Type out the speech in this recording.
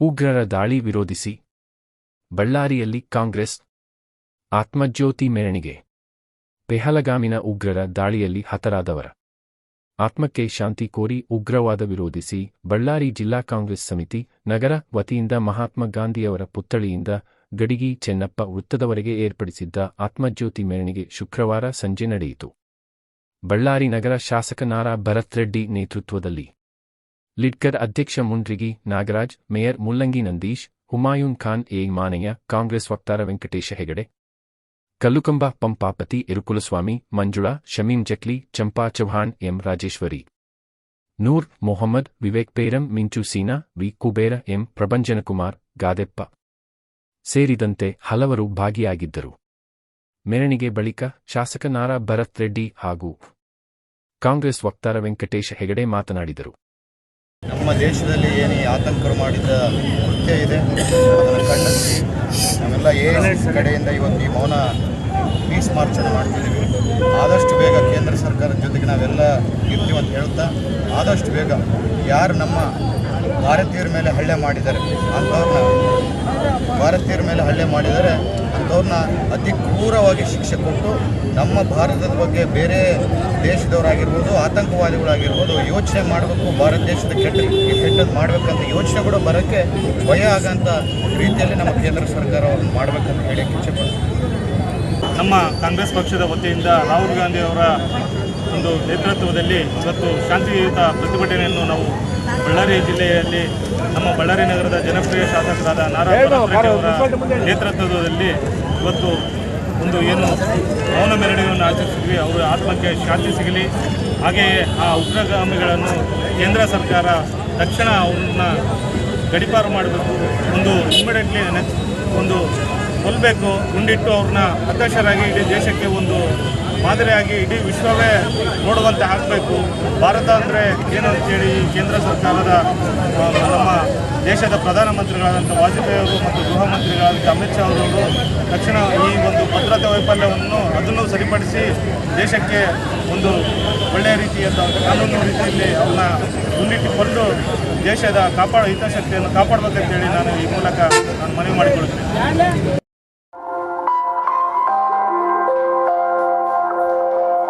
ಉಗ್ರರ ದಾಳಿ ವಿರೋಧಿಸಿ. ಬಳ್ಳಾರಿಯಲ್ಲಿ ಕಾಂಗ್ರೆಸ್ ಆತ್ಮಜ್ಯೋತಿ ಮೆರವಣಿಗೆ ಪೆಹಲಗಾಮಿನ ಉಗ್ರರ ದಾಳಿಯಲ್ಲಿ ಹತರಾದವರ. ಆತ್ಮಕ್ಕೆ ಶಾಂತಿ ಕೋರಿ ಉಗ್ರವಾದ ವಿರೋಧಿಸಿ ಬಳ್ಳಾರಿ ಜಿಲ್ಲಾ ಕಾಂಗ್ರೆಸ್ ಸಮಿತಿ ನಗರ ವತಿಯಿಂದ ಮಹಾತ್ಮ ಗಾಂಧಿಯವರ ಪುತ್ಥಳಿಯಿಂದ ಗಡಿಗಿ ಚೆನ್ನಪ್ಪ ವೃತ್ತದವರೆಗೆ ಏರ್ಪಡಿಸಿದ್ದ ಆತ್ಮಜ್ಯೋತಿ ಮೇರಣಿಗೆ ಶುಕ್ರವಾರ ಸಂಜೆ ನಡೆಯಿತು. ಬಳ್ಳಾರಿ ನಗರ ಶಾಸಕ ನಾರಾ ಭರತ್ ರೆಡ್ಡಿ ನೇತೃತ್ವದಲ್ಲಿ ಲಿಡ್ಕರ್ ಅಧ್ಯಕ್ಷ ಮುಂಡ್ರಿಗಿ ನಾಗರಾಜ್, ಮೇಯರ್ ಮುಲ್ಲಂಗಿ ನಂದೀಶ್, ಹುಮಾಯೂನ್ ಖಾನ್ ಎ ಮಾನಯ್ಯ, ಕಾಂಗ್ರೆಸ್ ವಕ್ತಾರ Venkatesha Hegde, Kallukamba Pampapati Irukulaswamy Manjula, Shamim Jakli, Champa Chauhan M Rajeshwari. Noor, Mohammed, Vivek Peram, Minchu Seena, V Kubera M Prabhanjanakumar, Gadeppa. ಸೇರಿದಂತೆ ಹಲವರು ಭಾಗಿಯಾಗಿದ್ದರು. ಮೆರಣಿಗೆ ಬಳಿಕ ಶಾಸಕ ನಾರಾ ಭರತ್ ರೆಡ್ಡಿ ಹಾಗೂ ಕಾಂಗ್ರೆಸ್ ವಕ್ತಾರ ವೆಂಕಟೇಶ ಹೆಗಡೆ ಮಾತನಾಡಿದರು. ನಮ್ಮ ದೇಶದಲ್ಲಿ ಏನು ಆತಂಕರು ಮಾಡಿದ ಕೃತ್ಯ ಇದೆ? ಅದನ್ನು ಖಂಡಿಸಿ. ನಾವೆಲ್ಲ ಏನು ಕಡೆಯಿಂದ ಇವತ್ತು ಈ ಮೌನ ಪೀಸ್ ಮಾರ್ಚನ್ನು ಮಾಡ್ತಿದ್ದೀವಿ, ಆದಷ್ಟು ಬೇಗ ಕೇಂದ್ರ ಸರ್ಕಾರದ ಜೊತೆಗೆ ನಾವೆಲ್ಲ ಇರ್ತೀವಿ ಅಂತ ಹೇಳ್ತಾ ಆದಷ್ಟು ಬೇಗ ಯಾರು ನಮ್ಮ ಭಾರತೀಯರ ಮೇಲೆ ಹಲ್ಲೆ ಮಾಡಿದ್ದಾರೆ? ಅಂಥವ್ರನ್ನ ಭಾರತೀಯರ ಮೇಲೆ ಹಲ್ಲೆ ಮಾಡಿದರೆ ಅಂಥವ್ರನ್ನ ಅತಿ ಕ್ರೂರವಾಗಿ ಶಿಕ್ಷೆ ಕೊಟ್ಟು ನಮ್ಮ ಭಾರತದ ಬಗ್ಗೆ ಬೇರೆ ದೇಶದವರಾಗಿರ್ಬೋದು, ಆತಂಕವಾದಿಗಳಾಗಿರ್ಬೋದು ಯೋಚನೆ ಮಾಡಬೇಕು, ಭಾರತ ದೇಶದ ಕೆಟ್ಟ ಕೆಟ್ಟದ್ದು ಮಾಡಬೇಕಂತ ಯೋಚನೆ ಕೂಡ ಬರೋಕ್ಕೆ ಭಯ ಆಗೋಂಥ ರೀತಿಯಲ್ಲಿ ನಮ್ಮ ಕೇಂದ್ರ ಸರ್ಕಾರವನ್ನು ಮಾಡಬೇಕಂತ ಹೇಳಿ ಇಚ್ಛೆಪಡ್ತೀನಿ ನಮ್ಮ ಕಾಂಗ್ರೆಸ್ ಪಕ್ಷದ ವತಿಯಿಂದ ರಾಹುಲ್ ಗಾಂಧಿ ಅವರ ಒಂದು ನೇತೃತ್ವದಲ್ಲಿ ಇವತ್ತು ಶಾಂತಿಯುತ ಪ್ರತಿಭಟನೆಯನ್ನು ನಾವು ಬಳ್ಳಾರಿ ಜಿಲ್ಲೆಯಲ್ಲಿ ನಮ್ಮ ಬಳ್ಳಾರಿ ನಗರದ ಜನಪ್ರಿಯ ಶಾಸಕರಾದ ಅವರ ನೇತೃತ್ವದಲ್ಲಿ ಇವತ್ತು ಒಂದು ಏನು ಮೌನ ಮೆರವಣಿಗೆಯನ್ನು ಆಚರಿಸಿದ್ವಿ. ಅವರ ಆತ್ಮಕ್ಕೆ ಶಾಂತಿ ಸಿಗಲಿ. ಹಾಗೆಯೇ ಆ ಉಗ್ರಗಾಮಿಗಳನ್ನು ಕೇಂದ್ರ ಸರ್ಕಾರ ತಕ್ಷಣ ಅವ್ರನ್ನ ಗಡಿಪಾರು ಮಾಡಬೇಕು. ಒಂದು ಇಮಿಡಿಯೇಟ್ಲಿ ಒಂದು ಕೊಲ್ಲಬೇಕು ಗುಂಡಿಟ್ಟು ಅವ್ರನ್ನ ಅಧ್ಯಕ್ಷರಾಗಿ ಇಡೀ ದೇಶಕ್ಕೆ ಒಂದು ಮಾದರಿಯಾಗಿ ಇಡೀ ವಿಶ್ವವೇ ನೋಡುವಂತೆ ಆಗಬೇಕು. ಭಾರತ ಅಂದರೆ ಏನು ಅಂತೇಳಿ ಕೇಂದ್ರ ಸರ್ಕಾರದ ನಮ್ಮ ದೇಶದ ಪ್ರಧಾನಮಂತ್ರಿಗಳಾದಂಥ ವಾಜಪೇಯಿ ಅವರು ಮತ್ತು ಗೃಹ ಮಂತ್ರಿಗಳಾದಂಥ ಅಮಿತ್ ಶಾ ಅವರವರು ತಕ್ಷಣ ಈ ಒಂದು ಭದ್ರತೆ ವೈಫಲ್ಯವನ್ನು ಅದನ್ನು ಸರಿಪಡಿಸಿ ದೇಶಕ್ಕೆ ಒಂದು ಒಳ್ಳೆಯ ರೀತಿಯಾದ ಕಾನೂನು ರೀತಿಯಲ್ಲಿ ಅವನ್ನ ಗುಂಡಿಟ್ಟುಕೊಂಡು ದೇಶದ ಕಾಪಾಡ ಹಿತಾಸಕ್ತಿಯನ್ನು ಕಾಪಾಡಬೇಕಂತೇಳಿ ನಾನು ಈ ಮೂಲಕ ನಾನು ಮನವಿ ಮಾಡಿಕೊಳ್ಳುತ್ತೇನೆ